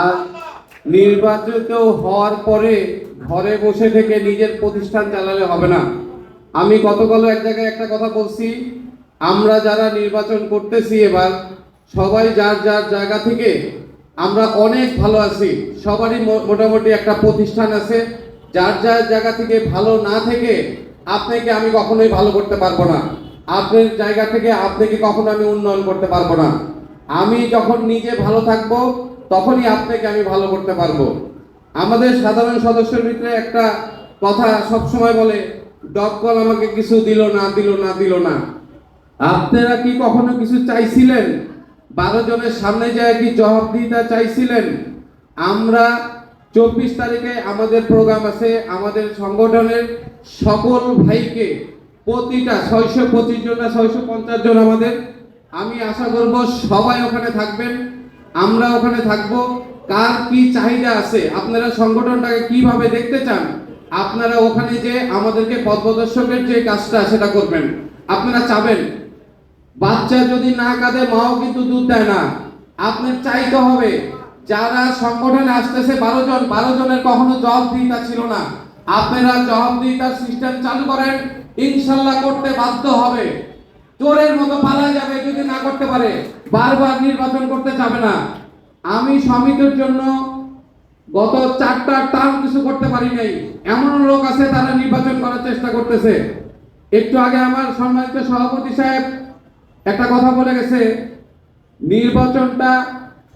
আর নির্বাচিত হওয়ার পরে ঘরে বসে থেকে নিজের প্রতিষ্ঠান চালালে হবে না। আমি গতকালও এক জায়গায় একটা কথা বলছি, আমরা যারা নির্বাচন করতেছি এবার, সবাই যার যার জায়গা থেকে আমরা অনেক ভালো আছি, সবারই মোটামুটি একটা প্রতিষ্ঠান আছে। যার যার জায়গা থেকে ভালো না থেকে আপনাকে আমি কখনোই ভালো করতে পারব না। আপনার জায়গা থেকে আপনাকে কখনো আমি উন্নয়ন করতে পারব না। আমি যখন নিজে ভালো থাকব তখনই আপনাকে আমি ভালো করতে পারব। আমাদের সাধারণ সদস্যের ভিতরে একটা কথা সব সময় বলে ডক্কল আমাকে কিছু দিল না দিল না দিল না। আপনারা কি কখনো কিছু চাইছিলেন? বারো জনের সামনে যায় কি জবাবদিহিতা চাইছিলেন? আমরা চব্বিশ তারিখে আমাদের প্রোগ্রাম আছে, আমাদের সংগঠনের সকল ভাইকে প্রতিটা ছয়শো পঁচিশ জন না, ছয়শো পঞ্চাশ জন আমাদের। আমি আশা করব সবাই ওখানে থাকবেন। আমরা ওখানে থাকব। কার কি চাহিদা আছে? আপনারা সংগঠনটাকে কীভাবে দেখতে চান? আপনারা ওখানে যে আমাদেরকে পথপ্রদর্শকের যে কাজটা সেটা করবেন। আপনারা চাবেন, বাচ্চা যদি না কাঁদে, মাও কিন্তু দুধ দেয় না। আপনার চাইতে হবে, যারা সংগঠনে আসতেছে বারো জন, বারো জনের কখনো জবাবদিহিতা ছিল না। আপনারা জবাবদিহিতার সিস্টেম চালু করেন। ইনশাল্লাহ করতে বাধ্য হবে। চোরের মতো পালা যাবে যদি না করতে পারে, বারবার নির্বাচন করতে যাবে না। আমি সমিতির জন্য গত চারটা টার্ম কিছু করতে পারি নাই। এমন লোক আছে তারা নির্বাচন করার চেষ্টা করতেছে। একটু আগে আমার সম্মানিত সভাপতি সাহেব একটা কথা বলে গেছে, নির্বাচনটা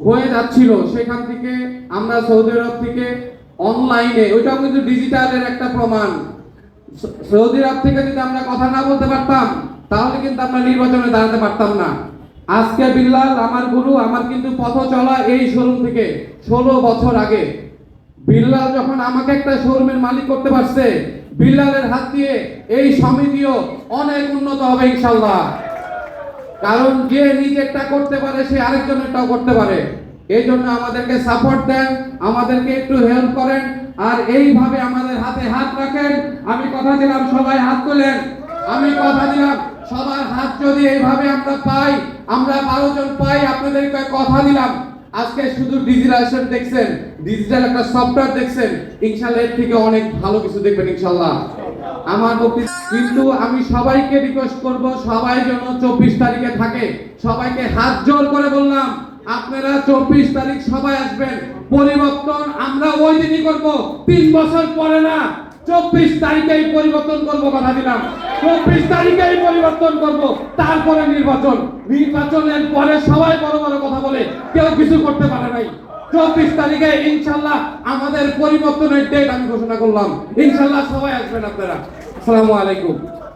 হয়ে যাচ্ছিল, সেখান থেকে আমরা সৌদি আরব থেকে অনলাইনে, ওইটাও কিন্তু ডিজিটালের একটা প্রমাণ। সৌদি আরব থেকে যদি আমরা কথা না বলতে পারতাম তাহলে কিন্তু আমরা নির্বাচনে দাঁড়াতে পারতাম না। আজকে বিল্লাল, আমার গুরু, আমার কিন্তু পথ চলা এই শোরুম থেকে ষোলো বছর আগে। বিল্লাল যখন আমাকে একটা শোরুমের মালিক করতে পারছে, বিল্লালের হাত দিয়ে এই সমিতিও অনেক উন্নত হবে ইনশাল্লাহ। কারণ যে নিজেরটা করতে পারে, সে আরেকজনেরটাও করতে পারে। এই জন্য আমাদেরকে সাপোর্ট দেন, আমাদেরকে একটু হেল্প করেন, আর এইভাবে আমাদের হাতে হাত রাখেন। আমি কথা দিলাম, সবাই হাত তোলেন। আমি কথা দিলাম। সবার হাত যদি এইভাবে আমরা পাই, আমরা বারো জন পাই আপনাদেরকে কথা দিলাম। আজকে শুধু ডিজিটালাইজেশন দেখছেন, ডিজিটাল একটা সফটওয়্যার দেখছেন, ইনশাল্লাহ এর থেকে অনেক ভালো কিছু দেখবেন ইনশাল্লাহ। আমার বক্তৃতা কিন্তু আমি সবাইকে রিকোয়েস্ট করব, সবাই যেন চব্বিশ তারিখে থাকে। সবাইকে হাত জোর করে বললাম, আপনারা চব্বিশ তারিখ সবাই আসবেন। পরিবর্তন আমরা ওই দিনই করব, তিন বছর পরে না। চব্বিশ তারিখেই পরিবর্তন করব কথা দিলাম। চব্বিশ তারিখেই পরিবর্তন করব, তারপরে নির্বাচন। নির্বাচনের পরে সবাই বড় বড় কথা বলে, কেউ কিছু করতে পারে নাই। চব্বিশ তারিখে ইনশাল্লাহ আমাদের পরিবর্তনের ডেট আমি ঘোষণা করলাম। ইনশাল্লাহ সবাই আসবেন আপনারা। আসসালামু আলাইকুম।